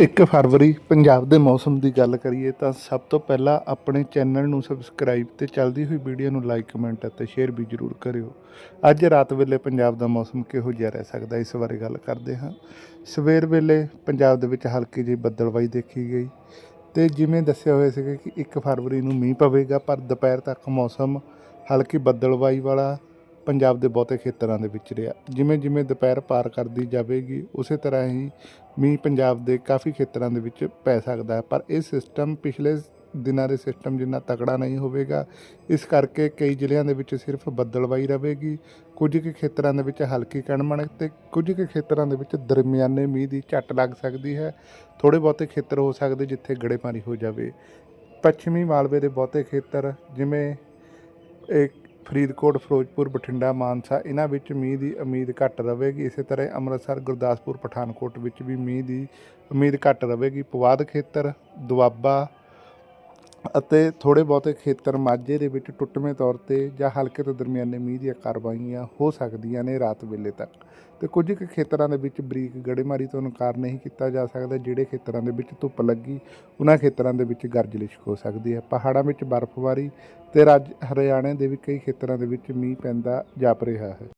1 ਫਰਵਰੀ ਪੰਜਾਬ ਦੇ ਮੌਸਮ ਦੀ ਗੱਲ ਕਰੀਏ ਤਾਂ ਸਭ ਤੋਂ ਪਹਿਲਾਂ ਆਪਣੇ ਚੈਨਲ ਨੂੰ ਸਬਸਕ੍ਰਾਈਬ ਤੇ ਚੱਲਦੀ ਹੋਈ ਵੀਡੀਓ ਨੂੰ ਲਾਈਕ, ਕਮੈਂਟ ਅਤੇ ਸ਼ੇਅਰ ਵੀ ਜ਼ਰੂਰ ਕਰਿਓ। ਅੱਜ ਰਾਤ ਵੇਲੇ ਪੰਜਾਬ ਦਾ ਮੌਸਮ ਕਿਹੋ ਜਿਹਾ ਰਹਿ ਸਕਦਾ, ਇਸ ਬਾਰੇ ਗੱਲ ਕਰਦੇ ਹਾਂ। ਸਵੇਰ ਵੇਲੇ ਪੰਜਾਬ ਦੇ ਵਿੱਚ ਹਲਕੀ ਜਿਹੀ ਬੱਦਲਵਾਈ ਦੇਖੀ ਗਈ ਤੇ ਜਿਵੇਂ ਦੱਸਿਆ ਹੋਇਆ ਸੀਗਾ ਕਿ 1 ਫਰਵਰੀ ਨੂੰ ਮੀਂਹ ਪਵੇਗਾ, ਪਰ ਦੁਪਹਿਰ ਤੱਕ ਮੌਸਮ ਹਲਕੀ ਬੱਦਲਵਾਈ ਵਾਲਾ ਪੰਜਾਬ ਦੇ ਬਹੁਤੇ ਖੇਤਰਾਂ ਦੇ ਵਿੱਚ ਰਿਹਾ। ਜਿਵੇਂ ਜਿਵੇਂ ਦੁਪਹਿਰ ਪਾਰ ਕਰਦੀ ਜਾਵੇਗੀ, ਉਸੇ ਤਰ੍ਹਾਂ ਹੀ ਮੀਂਹ ਪੰਜਾਬ ਦੇ ਕਾਫੀ ਖੇਤਰਾਂ ਦੇ ਵਿੱਚ ਪੈ ਸਕਦਾ ਹੈ। ਪਰ ਇਹ ਸਿਸਟਮ ਪਿਛਲੇ ਦਿਨਾਂ ਦੇ ਸਿਸਟਮ ਜਿੰਨਾ ਤਕੜਾ ਨਹੀਂ ਹੋਵੇਗਾ, ਇਸ ਕਰਕੇ ਕਈ ਜ਼ਿਲ੍ਹਿਆਂ ਦੇ ਵਿੱਚ ਸਿਰਫ ਬੱਦਲਵਾਈ ਰਹੇਗੀ। ਕੁਝ ਕੁ ਖੇਤਰਾਂ ਦੇ ਵਿੱਚ ਹਲਕੀ ਕਣਮਣ ਤੇ ਕੁਝ ਕੁ ਖੇਤਰਾਂ ਦੇ ਵਿੱਚ ਦਰਮਿਆਨੇ ਮੀਂਹ ਦੀ ਝੱਟ ਲੱਗ ਸਕਦੀ ਹੈ। ਥੋੜੇ ਬਹੁਤੇ ਖੇਤਰ ਹੋ ਸਕਦੇ ਜਿੱਥੇ ਗੜੇਮਾਰੀ ਹੋ ਜਾਵੇ। ਪੱਛਮੀ ਮਾਲਵੇ ਦੇ ਬਹੁਤੇ ਖੇਤਰ ਜਿਵੇਂ ਇਹ ਫਰੀਦਕੋਟ, ਫਿਰੋਜ਼ਪੁਰ, ਬਠਿੰਡਾ, ਮਾਨਸਾ, ਇਹਨਾਂ ਵਿੱਚ ਮੀਂਹ ਦੀ ਉਮੀਦ ਘੱਟ ਰਹੇਗੀ ਇਸੇ ਤਰ੍ਹਾਂ ਅੰਮ੍ਰਿਤਸਰ, ਗੁਰਦਾਸਪੁਰ, ਪਠਾਨਕੋਟ ਵਿੱਚ ਵੀ ਮੀਂਹ ਦੀ ਉਮੀਦ ਘੱਟ ਰਹੇਗੀ ਪਵਾਦ ਖੇਤਰ, ਦੁਆਬਾ ਅਤੇ ਥੋੜੇ ਬਹੁਤੇ ਖੇਤਰ ਮਾਝੇ ਦੇ ਵਿੱਚ ਟੁੱਟਵੇਂ ਤੌਰ ਤੇ ਜਾਂ ਹਲਕੇ ਤੋਂ ਦਰਮਿਆਨੇ ਮੀਂਹ ਦੀਆਂ ਕਾਰਵਾਈਆਂ ਹੋ ਸਕਦੀਆਂ ਨੇ ਰਾਤ ਵੇਲੇ ਤੱਕ। ਤੇ ਕੁਝ ਕੁ ਖੇਤਰਾਂ ਦੇ ਵਿੱਚ ਬਰੀਕ ਗੜੇਮਾਰੀ ਤੋਂ ਇਨਕਾਰ ਨਹੀਂ ਕੀਤਾ ਜਾ ਸਕਦਾ, ਜਿਹੜੇ ਖੇਤਰਾਂ ਦੇ ਵਿੱਚ ਧੁੱਪ ਲੱਗੀ, ਉਹਨਾਂ ਖੇਤਰਾਂ ਦੇ ਵਿੱਚ ਗਰਜਲਿਸ਼ਕ ਹੋ ਸਕਦੀ ਹੈ। ਪਹਾੜਾਂ ਵਿੱਚ ਬਰਫ਼ਬਾਰੀ ਤੇ ਰਾਜ ਹਰਿਆਣੇ ਦੇ ਵੀ ਕਈ ਖੇਤਰਾਂ ਦੇ ਵਿੱਚ ਮੀਂਹ ਪੈਂਦਾ ਜਾਪ ਰਿਹਾ ਹੈ।